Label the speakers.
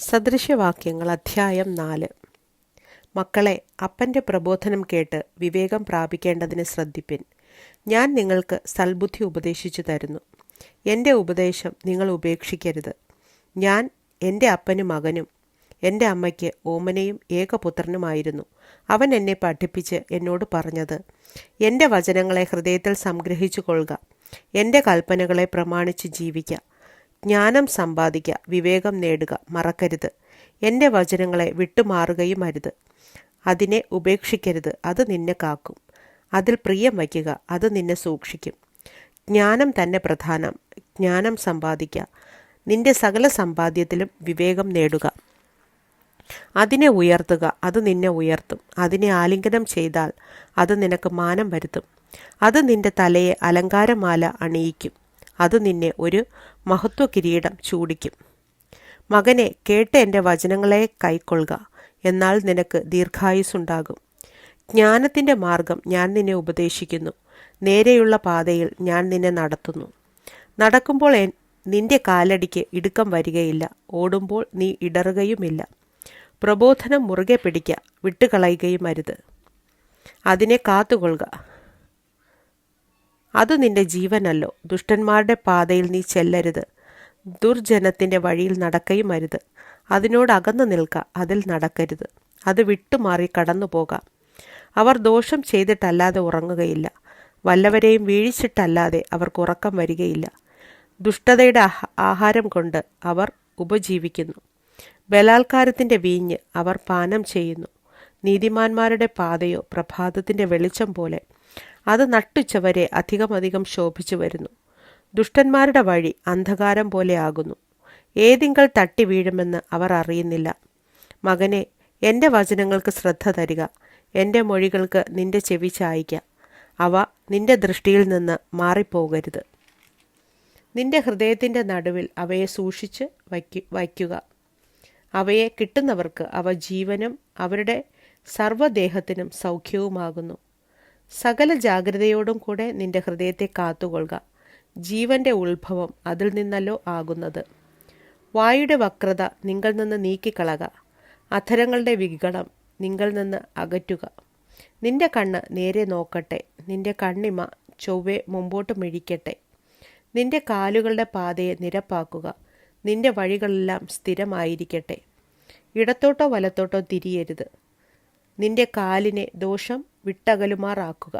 Speaker 1: സദൃശവാക്യങ്ങൾ അധ്യായം നാല്. മക്കളെ അപ്പന്റെ പ്രബോധനം കേട്ട് വിവേകം പ്രാപിക്കേണ്ടതിന് ശ്രദ്ധിപ്പിൻ. ഞാൻ നിങ്ങൾക്ക് സൽബുദ്ധി ഉപദേശിച്ചു തരുന്നു. എന്റെ ഉപദേശം നിങ്ങൾ ഉപേക്ഷിക്കരുത്. ഞാൻ എന്റെ അപ്പനും മകനും എന്റെ അമ്മയ്ക്ക് ഓമനയും ഏകപുത്രനുമായിരുന്നു. അവൻ എന്നെ പഠിപ്പിച്ച് എന്നോട് പറഞ്ഞത് എന്റെ വചനങ്ങളെ ഹൃദയത്തിൽ സംഗ്രഹിച്ചു കൊള്ളുക എന്റെ കൽപ്പനകളെ പ്രമാണിച്ച് ജീവിക്കുക ജ്ഞാനം സമ്പാദിക്കുക വിവേകം നേടുക മറക്കരുത്. എന്റെ വചനങ്ങളെ വിട്ടുമാറുകയും അരുത് അതിനെ ഉപേക്ഷിക്കരുത് അത് നിന്നെ കാക്കും. അതിൽ പ്രിയം വയ്ക്കുക അത് നിന്നെ സൂക്ഷിക്കും. ജ്ഞാനം തന്നെ പ്രധാനം. ജ്ഞാനം സമ്പാദിക്കുക. നിന്റെ സകല സമ്പാദ്യത്തിലും വിവേകം നേടുക. അതിനെ ഉയർത്തുക അത് നിന്നെ ഉയർത്തും. അതിനെ ആലിംഗനം ചെയ്താൽ അത് നിനക്ക് മാനം വരുത്തും. അത് നിന്റെ തലയെ അലങ്കാരമാല അണിയിക്കും. അത് നിന്നെ ഒരു മഹത്വ കിരീടം ചൂടിക്കും. മകനെ കേട്ട് എന്റെ വചനങ്ങളെ കൈക്കൊള്ളുക. എന്നാൽ നിനക്ക് ദീർഘായുസുണ്ടാകും ജ്ഞാനത്തിന്റെ മാർഗം ഞാൻ നിന്നെ ഉപദേശിക്കുന്നു. നേരെയുള്ള പാതയിൽ ഞാൻ നിന്നെ നടത്തുന്നു. നടക്കുമ്പോൾ നിന്റെ കാലടിക്ക് ഇടുക്കം വരികയില്ല. ഓടുമ്പോൾ നീ ഇടറുകയുമില്ല. പ്രബോധനം മുറുകെ പിടിക്കുക വിട്ടുകളയുകയും അരുത് അതിനെ കാത്തുകൊള്ളുക. അത് നിന്റെ ജീവനല്ലോ. ദുഷ്ടന്മാരുടെ പാതയിൽ നീ ചെല്ലരുത്. ദുർജനത്തിന്റെ വഴിയിൽ നടക്കയും അരുത്. അതിനോട് അകന്നു നിൽക്ക അതിൽ നടക്കരുത്. അത് വിട്ടുമാറി കടന്നു പോകാം അവർ ദോഷം ചെയ്തിട്ടല്ലാതെ ഉറങ്ങുകയില്ല. വല്ലവരെയും വീഴിച്ചിട്ടല്ലാതെ അവർക്ക് ഉറക്കം വരികയില്ല. ദുഷ്ടതയുടെ ആഹാരം കൊണ്ട് അവർ ഉപജീവിക്കുന്നു. ബലാത്കാരത്തിന്റെ വീഞ്ഞ് അവർ പാനം ചെയ്യുന്നു. നീതിമാന്മാരുടെ പാതയോ പ്രഭാതത്തിന്റെ വെളിച്ചം പോലെ. അത് നട്ടുച്ചവരെ അധികമധികം ശോഭിച്ചു വരുന്നു. ദുഷ്ടന്മാരുടെ വഴി അന്ധകാരം പോലെ ആകുന്നു. ഏതിങ്കൾ തട്ടി വീഴുമെന്ന് അവർ അറിയുന്നില്ല. മകനെ എന്റെ വചനങ്ങൾക്ക് ശ്രദ്ധ തരിക. എന്റെ മൊഴികൾക്ക് നിന്റെ ചെവി ചായ്ക്ക. അവ നിന്റെ ദൃഷ്ടിയിൽ നിന്ന് മാറിപ്പോകരുത്. നിന്റെ ഹൃദയത്തിന്റെ നടുവിൽ അവയെ സൂക്ഷിച്ച് വയ്ക്കു വയ്ക്കുക. അവയെ കിട്ടുന്നവർക്ക് അവ ജീവനും അവരുടെ സർവദേഹത്തിനും സൗഖ്യവുമാകുന്നു. സകല ജാഗ്രതയോടും കൂടെ നിന്റെ ഹൃദയത്തെ കാത്തുകൊള്ളുക. ജീവന്റെ ഉത്ഭവം അതിൽ നിന്നല്ലോ ആകുന്നത്. വായുടെ വക്രത നിങ്ങൾ നിന്ന് നീക്കിക്കളക. അധരങ്ങളുടെ വികടം നിങ്ങൾ നിന്ന് അകറ്റുക. നിന്റെ കണ്ണ് നേരെ നോക്കട്ടെ. നിന്റെ കണ്ണിമ ചൊവ്വെ മുമ്പോട്ട് മിഴിക്കട്ടെ. നിന്റെ കാലുകളുടെ പാതയെ നിരപ്പാക്കുക. നിന്റെ വഴികളെല്ലാം സ്ഥിരമായിരിക്കട്ടെ. ഇടത്തോട്ടോ വലത്തോട്ടോ തിരിയരുത്. നിന്റെ കാലിനെ ദോഷം വിട്ടകലുമാറാക്കുക.